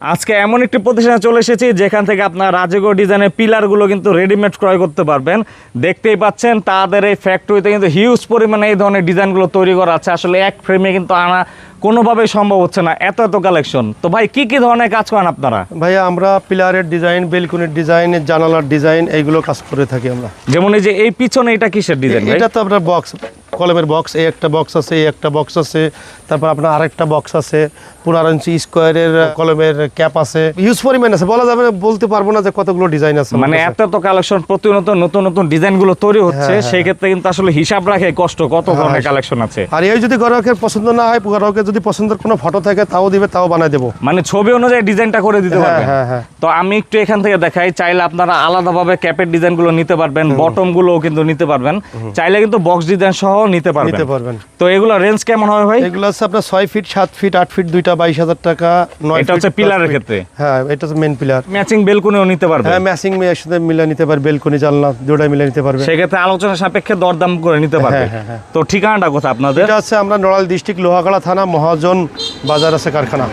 আজকে এমন একটি প্রতিষ্ঠানে চলে এসেছি যেখান থেকে আপনার রাজগড় ডিজাইনের পিলারগুলো কিন্তু রেডিমেড ক্রয় করতে পারবেন। দেখতেই পাচ্ছেন তাদের এই ফ্যাক্টরিতে কিন্তু হিউজ পরিমাণে এই ধরনের ডিজাইনগুলো তৈরি করা আছে। আসলে এক ফ্রেমে কিন্তু আনা কোনোভাবেই সম্ভব হচ্ছে না এত এত কালেকশন তো ভাই কি কি ধরনের কাজ করেন আপনারা? ভাইয়া আমরা পিলারের ডিজাইন বেলকুনির ডিজাইন জানালার ডিজাইন এইগুলো কাজ করে থাকি আমরা। যেমন এই যে এই পিছনে এটা কিসের ডিজাইন এটা তো আপনার বক্স কলমের বক্স এই একটা বক্স আছে এই একটা বক্স আছে তারপর আপনার আরেকটা বক্স আছে পনেরো ইঞ্চি স্কোয়ারের কলমের ক্যাপ আছে। ইউজ পরিমাণ আছে বলা যাবে না বলতে পারব না যে কতগুলো ডিজাইন আছে মানে। এত এত কালেকশন প্রতিনিয়ত নতুন নতুন ডিজাইনগুলো তৈরি হচ্ছে হ্যাঁ, সেই ক্ষেত্রে কিন্তু আসলে হিসাব রাখে কষ্ট কত ধরনের কালেকশন আছে। আর এই যদি গ্রাহকের পছন্দ না হয় গ্রাহকের যদি পছন্দের কোনো ফটো থাকে তাও দিবে তাও বানাই দেবো। মানে ছবি অনুযায়ী ডিজাইনটা করে দিতে হ্যাঁ, পারবেন। হ্যাঁ, হ্যাঁ। তো আমি একটু এখান থেকে দেখাই চাইলে আপনারা আলাদাভাবে ক্যাপের ডিজাইনগুলো নিতে পারবেন বটম গুলোও কিন্তু নিতে পারবেন। চাইলে কিন্তু বক্স ডিজাইন সহ নিতে পারবেন। নিতে পারবেন। তো এগুলো রেঞ্জ কেমন হবে ভাই? এগুলো আছে আপনার 6 ফিট 7 ফিট 8 ফিট দুইটা বাইশ হাজার টাকা নয় এটা হচ্ছে পিলারের ক্ষেত্রে। হ্যাঁ এটা হচ্ছে মেন পিলার ম্যাচিং বেলকনিও নিতে পারবেন হ্যাঁ ম্যাচিং মে সাথে মিলা নিতে পারবে বেলকনি জানলা দুটোই মিলা নিতে পারবে। সেক্ষেত্রে আলোচনা সাপেক্ষে দরদাম করে নিতে পারবে। হ্যাঁ, হ্যাঁ, তো ঠিকানাটা কোথায় আপনাদের? এটা আছে আমরা নড়াইল ডিস্ট্রিক্ট লোহাগাড়া থানা মহাজন বাজার আছে কারখানা।